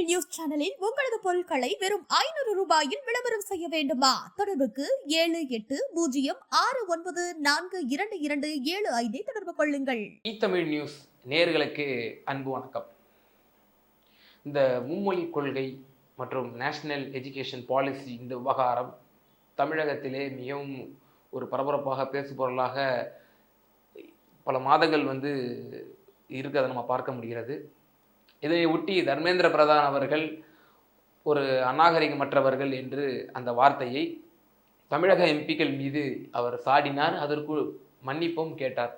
Tamil news சேனலில் உங்களது பொருட்களை வெறும் ஐநூறு ரூபாயில் விளம்பரம் செய்ய வேண்டுமா? தொடர்புக்கு ஏழு எட்டு பூஜ்ஜியம் ஆறு ஒன்பது நான்கு இரண்டு இரண்டு ஏழு ஐந்தை தொடர்பு கொள்ளுங்கள். இ தமிழ் நியூஸ் நேர்களுக்கு அன்பு வணக்கம். இந்த மும்மொழி கொள்கை மற்றும் நேஷனல் எஜுகேஷன் பாலிசி இந்த விவகாரம் தமிழகத்திலே மிகவும் ஒரு பரபரப்பாக பேசுபொருளாக பல மாதங்கள் வந்து இருக்கிறத நம்ம பார்க்க முடிகிறது. இதை ஒட்டி தர்மேந்திர பிரதான் அவர்கள் ஒரு அநாகரிகமற்றவர்கள் என்று அந்த வார்த்தையை தமிழக எம்பிக்கள் மீது அவர் சாடினார் அதற்கு மன்னிப்பும் கேட்டார்.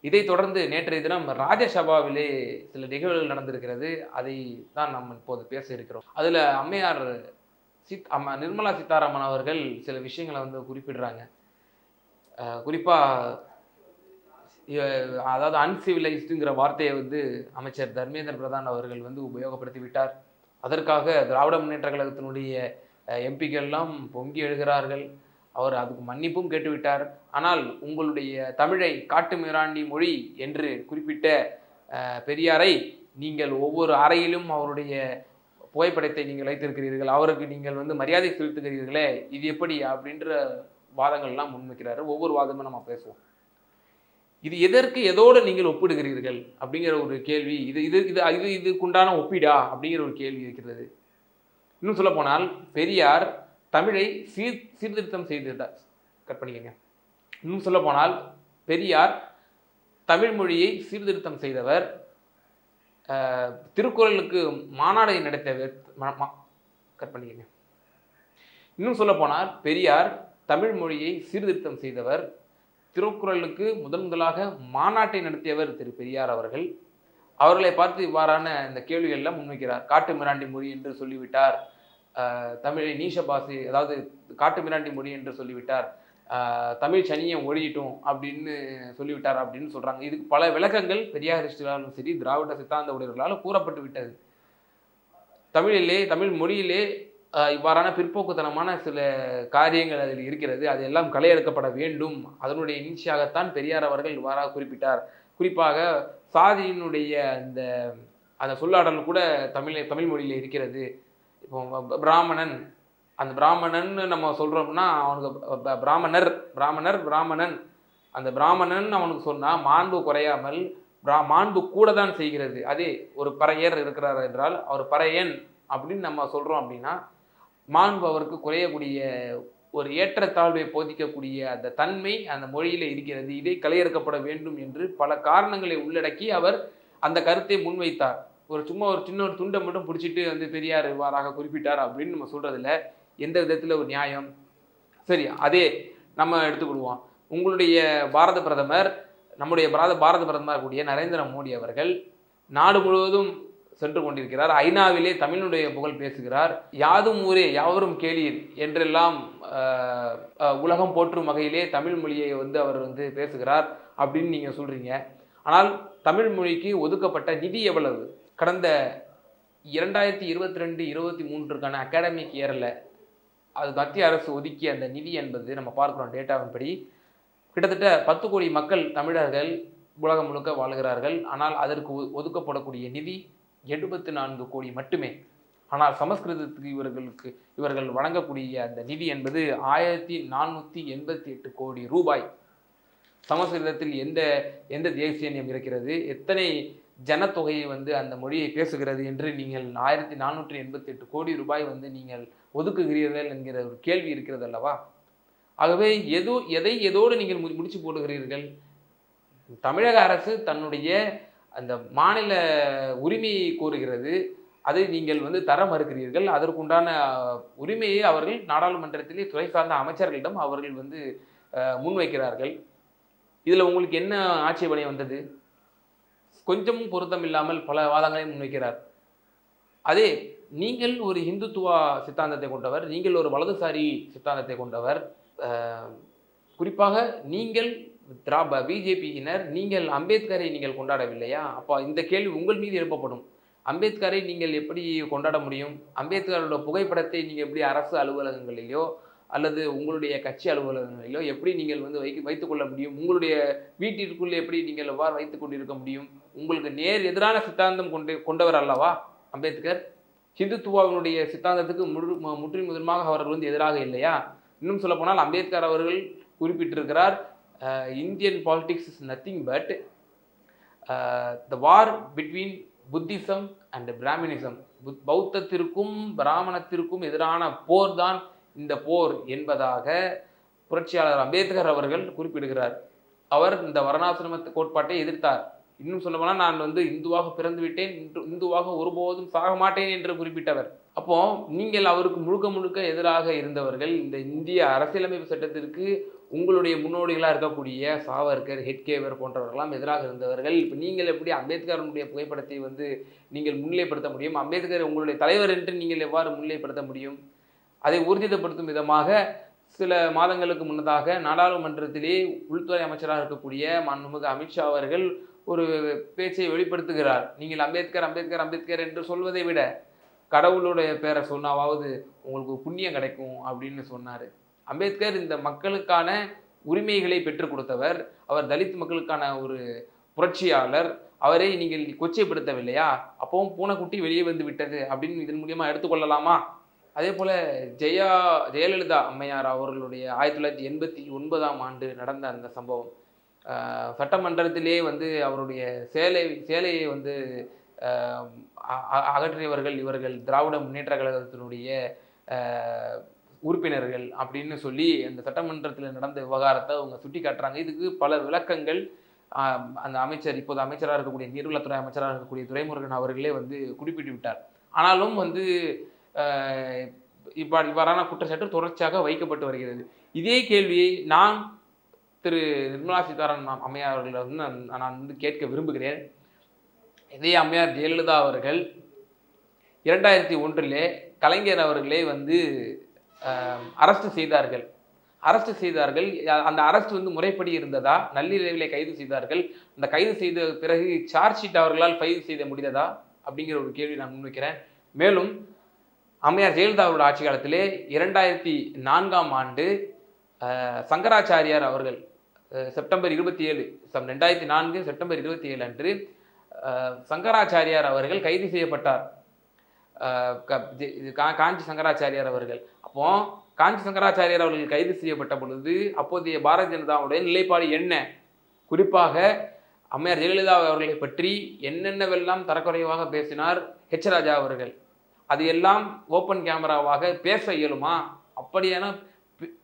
இதைத் தொடர்ந்து நேற்றைய தினம் ராஜ்யசபாவிலே சில நிகழ்வுகள் நடந்திருக்கிறது. அதை தான் நாம் இப்போது பேச இருக்கிறோம். அதில் அம்மையார் சித் அம்மா நிர்மலா சீதாராமன் அவர்கள் சில விஷயங்களை வந்து குறிப்பிடுறாங்க. குறிப்பாக அதாவது அன்சிவிலைஸ்டுங்கிற வார்த்தையை வந்து அமைச்சர் தர்மேந்திர பிரதான் அவர்கள் வந்து உபயோகப்படுத்தி விட்டார் அதற்காக திராவிட முன்னேற்ற கழகத்தினுடைய எம்பிக்கள்லாம் பொங்கி எழுகிறார்கள். அவர் அதுக்கு மன்னிப்பும் கேட்டுவிட்டார். ஆனால் உங்களுடைய தமிழை காட்டு மிராண்டி மொழி என்று குறிப்பிட்ட பெரியாரை நீங்கள் ஒவ்வொரு அறையிலும் அவருடைய புகைப்படத்தை நீங்கள் வைத்திருக்கிறீர்கள். அவருக்கு நீங்கள் வந்து மரியாதை செலுத்துகிறீர்களே இது எப்படி அப்படின்ற வாதங்கள்லாம் முன்வைக்கிறாரு. ஒவ்வொரு வாதமும் நம்ம பேசுவோம். இது எதற்கு எதோடு நீங்கள் ஒப்பிடுகிறீர்கள்? அப்படிங்கிற ஒரு கேள்வி. இது இது இது இது இதுக்குண்டான ஒப்பீடா? அப்படிங்கிற ஒரு கேள்வி இருக்கிறது. இன்னும் சொல்ல போனால் பெரியார் தமிழை சீர் சீர்திருத்தம் செய்திருந்தார் கட் பண்ணிக்கங்க. இன்னும் சொல்ல போனால் பெரியார் தமிழ் மொழியை சீர்திருத்தம் செய்தவர் திருக்குறளுக்கு மாநாடை நடத்தியவர் கட் பண்ணிக்கங்க. இன்னும் சொல்ல போனால் பெரியார் தமிழ் மொழியை சீர்திருத்தம் செய்தவர் திருக்குறளுக்கு முதன் முதலாக மாநாட்டை நடத்தியவர் திரு பெரியார் அவர்கள். அவர்களை பார்த்து இவ்வாறான இந்த கேள்விகள்லாம் முன்வைக்கிறார். காட்டு மிராண்டி மொழி என்று சொல்லிவிட்டார். தமிழை நீஷபாசி அதாவது காட்டு மிராண்டி மொழி என்று சொல்லிவிட்டார். தமிழ் சனியை ஒழியிட்டோம் அப்படின்னு சொல்லிவிட்டார் அப்படின்னு சொல்கிறாங்க இதுக்கு பல விளக்கங்கள் பெரியாரிஸ்டாலும் சரி திராவிட சித்தாந்த உடையவர்களால் கூறப்பட்டு விட்டது தமிழிலே தமிழ் மொழியிலே இவ்வாறான பிற்போக்குத்தனமான சில காரியங்கள் அதில் இருக்கிறது. அதெல்லாம் களையெடுக்கப்பட வேண்டும். அதனுடைய நீட்சியாகத்தான் பெரியார் அவர்கள் இவ்வாறாக குறிப்பிட்டார். குறிப்பாக சாதியினுடைய அந்த அந்த சொல்லாடல் கூட தமிழ் தமிழ் மொழியில் இருக்கிறது. இப்போ பிராமணன். அந்த பிராமணன்னு நம்ம சொல்கிறோம்னா அவனுக்கு பிராமணர் பிராமணர் பிராமணன். அந்த பிராமணன் அவனுக்கு சொன்னால் மாண்பு குறையாமல் பிரா மாண்பு கூட தான் செய்கிறது. அதே ஒரு பறையர் இருக்கிறார் என்றால் அவர் பறையன் அப்படின்னு நம்ம சொல்கிறோம் அப்படின்னா மாண்பு அவருக்கு குறையக்கூடிய ஒரு ஏற்றத்தாழ்வை போதிக்கக்கூடிய அந்த தன்மை அந்த மொழியில் இருக்கிறது. இதை கலையறுக்கப்பட வேண்டும் என்று பல காரணங்களை உள்ளடக்கி அவர் அந்த கருத்தை முன்வைத்தார். ஒரு சும்மா ஒரு சின்ன ஒரு துண்டை மட்டும் பிடிச்சிட்டு வந்து பெரியார் இவ்வாறாக குறிப்பிட்டார் அப்படின்னு நம்ம சொல்கிறதில்ல எந்த விதத்தில் ஒரு நியாயம்? சரி அதே நம்ம எடுத்துக்கிடுவோம் உங்களுடைய பாரத பிரதமர் நம்முடைய பாரத பாரத பிரதமர் கூடிய நரேந்திர மோடி அவர்கள் நாடு முழுவதும் சென்று கொண்டிருக்கிறார். ஐநாவிலே தமிழினுடைய புகழ் பேசுகிறார். யாதும் ஊரே யாவரும் கேளீர் என்றெல்லாம் உலகம் போற்றும் வகையிலே தமிழ் மொழியை வந்து அவர் வந்து பேசுகிறார் அப்படின்னு நீங்கள் சொல்கிறீங்க ஆனால் தமிழ் மொழிக்கு ஒதுக்கப்பட்ட நிதி எவ்வளவு? கடந்த இரண்டாயிரத்தி இருபத்தி ரெண்டு இருபத்தி மூன்றுக்கான அகாடமிக் இயரில் அது மத்திய அரசு ஒதுக்கிய அந்த நிதி என்பது நம்ம பார்க்குறோம் டேட்டாவின்படி கிட்டத்தட்ட பத்து கோடி மக்கள் தமிழர்கள் உலகம் முழுக்க வாழ்கிறார்கள். ஆனால் அதற்கு ஒ- ஒதுக்கப்படக்கூடிய நிதி எழுபத்து நான்கு கோடி மட்டுமே. ஆனால் சமஸ்கிருதத்துக்கு இவர்களுக்கு இவர்கள் வழங்கக்கூடிய அந்த நிதி என்பது ஆயிரத்தி நானூற்றி எண்பத்தி எட்டு கோடி ரூபாய். சமஸ்கிருதத்தில் எந்த எந்த தேசியநியம் இருக்கிறது? எத்தனை ஜனத்தொகையை வந்து அந்த மொழியை பேசுகிறது என்று நீங்கள் ஆயிரத்தி நானூற்றி எண்பத்தி எட்டு கோடி ரூபாய் வந்து நீங்கள் ஒதுக்குகிறீர்கள் என்கிற ஒரு கேள்வி இருக்கிறது அல்லவா? ஆகவே எதோ எதை எதோடு நீங்கள் மு- முடிச்சு போடுகிறீர்கள்? தமிழக அரசு தன்னுடைய அந்த மாநில உரிமையை கோருகிறது அதை நீங்கள் வந்து தர மறுக்கிறீர்கள். அதற்குண்டான உரிமையை அவர்கள் நாடாளுமன்றத்திலே துறை சார்ந்த அமைச்சர்களிடம் அவர்கள் வந்து முன்வைக்கிறார்கள். இதில் உங்களுக்கு என்ன ஆட்சேபனை வந்தது? கொஞ்சமும் பொருத்தம் இல்லாமல் பல வாதங்களை முன்வைக்கிறார். அதே நீங்கள் ஒரு இந்துத்துவா சித்தாந்தத்தை கொண்டவர் நீங்கள் ஒரு வலதுசாரி சித்தாந்தத்தை கொண்டவர் குறிப்பாக நீங்கள் திராப பிஜேபியினர் நீங்கள் அம்பேத்கரை நீங்கள் கொண்டாடவில்லையா? அப்போ இந்த கேள்வி உங்கள் மீது எழுப்பப்படும். அம்பேத்கரை நீங்கள் எப்படி கொண்டாட முடியும்? அம்பேத்கரோட புகைப்படத்தை நீங்கள் எப்படி அரசு அலுவலகங்களிலோ அல்லது உங்களுடைய கட்சி அலுவலகங்களிலோ எப்படி நீங்கள் வந்து வைக்க வைத்துக்கொள்ள முடியும்? உங்களுடைய வீட்டிற்குள் எப்படி நீங்கள் எவ்வாறு வைத்து கொண்டிருக்க முடியும்? உங்களுக்கு நேர் எதிரான சித்தாந்தம் கொண்டு கொண்டவர் அல்லவா அம்பேத்கர்? ஹிந்துத்துவாவினுடைய சித்தாந்தத்துக்கு முழு மு- முற்றிலும் முதலமாக அவர்கள் வந்து எதிராக இல்லையா? இன்னும் சொல்லப்போனால் அம்பேத்கர் அவர்கள் குறிப்பிட்டிருக்கிறார் Indian politics is nothing but the war between Buddhism and Brahmanism பௌத்தத்திற்கும் பிராமணத்திற்கும் எதிரான போர் தான் இந்த போர் என்பதாக புரட்சியாளர் அம்பேத்கர் அவர்கள் குறிப்பிடுகிறார். அவர் இந்த வர்ணாசிரம கோட்பாட்டை எதிர்த்தார். இன்னும் சொல்லப்போனால் நான் வந்து இந்துவாக பிறந்து விட்டேன் இந்துவாக ஒருபோதும் சாக மாட்டேன் என்று குறிப்பிட்டவர். அப்போ நீங்கள் அவருக்கு முழுக்க முழுக்க எதிராக இருந்தவர்கள் இந்த இந்திய அரசியலமைப்பு சட்டத்திற்கு உங்களுடைய முன்னோடிகளாக இருக்கக்கூடிய சாவர்கர் ஹெட்கேவர் போன்றவர்களாம் எதிராக இருந்தவர்கள். இப்போ நீங்கள் எப்படி அம்பேத்கரனுடைய புகைப்படத்தை வந்து நீங்கள் முன்னிலைப்படுத்த முடியும்? அம்பேத்கர் உங்களுடைய தலைவர் என்று நீங்கள் எவ்வாறு முன்னிலைப்படுத்த முடியும்? அதை ஊர்ஜிதப்படுத்தும் விதமாக சில மாதங்களுக்கு முன்னதாக நாடாளுமன்றத்திலே உள்துறை அமைச்சராக இருக்கக்கூடிய மாண்புமிகு அமித்ஷா அவர்கள் ஒரு பேச்சை வெளிப்படுத்துகிறார். நீங்கள் அம்பேத்கர் அம்பேத்கர் அம்பேத்கர் என்று சொல்வதை விட கடவுளுடைய பேரை சொன்னாவது உங்களுக்கு புண்ணியம் கிடைக்கும் அப்படின்னு சொன்னார். அம்பேத்கர் இந்த மக்களுக்கான உரிமைகளை பெற்றுக் கொடுத்தவர். அவர் தலித் மக்களுக்கான ஒரு புரட்சியாளர். அவரை நீங்கள் கொச்சைப்படுத்தவில்லையா? அப்பவும் பூனைக்குட்டி வெளியே வந்து விட்டது அப்படின்னு இதன் மூலியமாக எடுத்துக்கொள்ளலாமா அதே போல் ஜெயா ஜெயலலிதா அம்மையார் அவர்களுடைய ஆயிரத்தி தொள்ளாயிரத்தி எண்பத்தி ஒன்பதாம் ஆண்டு நடந்த அந்த சம்பவம். சட்டமன்றத்திலே வந்து அவருடைய சேலை சேலையை வந்து அகற்றியவர்கள் இவர்கள் திராவிட முன்னேற்ற கழகத்தினுடைய உறுப்பினர்கள் அப்படின்னு சொல்லி அந்த சட்டமன்றத்தில் நடந்த விவகாரத்தை அவங்க சுட்டி காட்டுறாங்க இதுக்கு பல விளக்கங்கள் அந்த அமைச்சர் இப்போது அமைச்சராக இருக்கக்கூடிய நீர்வளத்துறை அமைச்சராக இருக்கக்கூடிய துரைமுருகன் அவர்களே வந்து குறிப்பிட்டு விட்டார். ஆனாலும் வந்து ஆஹ் இப்ப இவ்வாறான குற்றச்சாட்டு தொடர்ச்சியாக வைக்கப்பட்டு வருகிறது. இதே கேள்வியை நான் திரு நிர்மலா சீதாராமன் அம்மையார் அவர்களை வந்து நான் நான் வந்து கேட்க விரும்புகிறேன். இதே அம்மையார் ஜெயலலிதா அவர்கள் இரண்டாயிரத்தி ஒன்றிலே கலைஞர் அவர்களே வந்து அரஸ்ட் செய்தார்கள். அரஸ்ட் செய்தார்கள். அந்த அரஸ்ட் வந்து முறைப்படி இருந்ததா? நள்ளிரவிலே கைது செய்தார்கள். அந்த கைது செய்த பிறகு சார்ஜ் ஷீட் அவர்களால் கைது செய்த முடிந்ததா? அப்படிங்கிற ஒரு கேள்வி நான் முன்வைக்கிறேன். மேலும் அம்மையார் ஜெயலலிதா அவருடைய ஆட்சி காலத்திலே இரண்டாயிரத்தி நான்காம் ஆண்டு சங்கராச்சாரியார் அவர்கள் செப்டம்பர் இருபத்தி ஏழு ரெண்டாயிரத்தி நான்கு செப்டம்பர் இருபத்தி ஏழு அன்று சங்கராச்சாரியார் அவர்கள் கைது செய்யப்பட்டார். இது கா- காஞ்சி சங்கராச்சாரியார் அவர்கள். அப்போ காஞ்சி சங்கராச்சாரியார் அவர்கள் கைது செய்யப்பட்ட பொழுது அப்போதைய பாரதிய ஜனதாவுடைய நிலைப்பாடு என்ன? குறிப்பாக அம்மையார் ஜெயலலிதா அவர்களை பற்றி என்னென்னவெல்லாம் தரக்குறைவாக பேசினார் ஹெச் ராஜா அவர்கள்? அது எல்லாம் ஓப்பன் கேமராவாக பேச இயலுமா? அப்படியான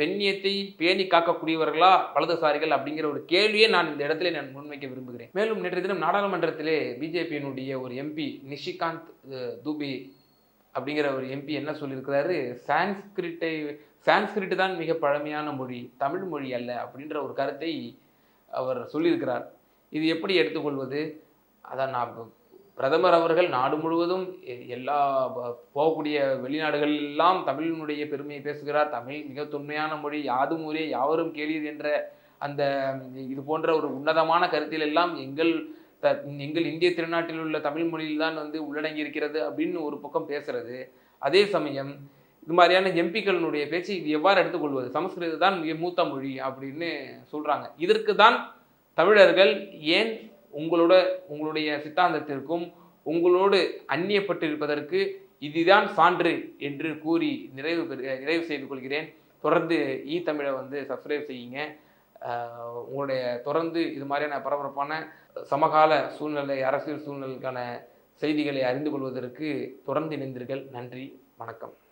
பெண்ணியத்தை பேணி காக்கக்கூடியவர்களா வலதுசாரிகள் அப்படிங்கிற ஒரு கேள்வியை நான் இந்த இடத்துல நான் முன்வைக்க விரும்புகிறேன். மேலும் நேற்று தினம் நாடாளுமன்றத்திலே பிஜேபியினுடைய ஒரு எம்பி நிஷிகாந்த் தூபி அப்படிங்கிற ஒரு எம்பி என்ன சொல்லியிருக்கிறாரு? சான்ஸ்கிரிட்டை சான்ஸ்கிரிட் தான் மிக பழமையான மொழி தமிழ் மொழி அல்ல அப்படின்ற ஒரு கருத்தை அவர் சொல்லியிருக்கிறார். இது எப்படி எடுத்துக்கொள்வது? அதான் நான் பிரதமர் அவர்கள் நாடு முழுவதும் எ- எல்லா போகக்கூடிய வெளிநாடுகள் எல்லாம் தமிழினுடைய பெருமையை பேசுகிறார். தமிழ் மிக தொன்மையான மொழி. யாதும் ஊரே யாவரும் கேளீர் என்ற அந்த இது போன்ற ஒரு உன்னதமான கருத்தில் எல்லாம் எங்கள் த எங்கள் இந்திய திருநாட்டில் உள்ள தமிழ் மொழியில் தான் வந்து உள்ளடங்கி இருக்கிறது அப்படின்னு ஒரு பக்கம் பேசுறது. அதே சமயம் இது மாதிரியான எம்பிக்களினுடைய பேச்சு இது எவ்வாறு எடுத்துக்கொள்வது? சமஸ்கிருதம் தான் மிக மூத்த மொழி அப்படின்னு சொல்றாங்க. இதற்கு தான் தமிழர்கள் ஏன் உங்களோட உங்களுடைய சித்தாந்தத்திற்கும் உங்களோடு அந்நியப்பட்டு இருப்பதற்கு இதுதான் சான்று என்று கூறி நிறைவு பெறு நிறைவு செய்து கொள்கிறேன். தொடர்ந்து ஈ தமிழை வந்து சப்ஸ்கிரைப் செய்யுங்க. உங்களுடைய தொடர்ந்து இது மாதிரியான பரபரப்பான சமகால சூழ்நிலை அரசியல் சூழ்நிலைக்கான செய்திகளை அறிந்து கொள்வதற்கு தொடர்ந்து இணைந்தீர்கள் நன்றி வணக்கம்.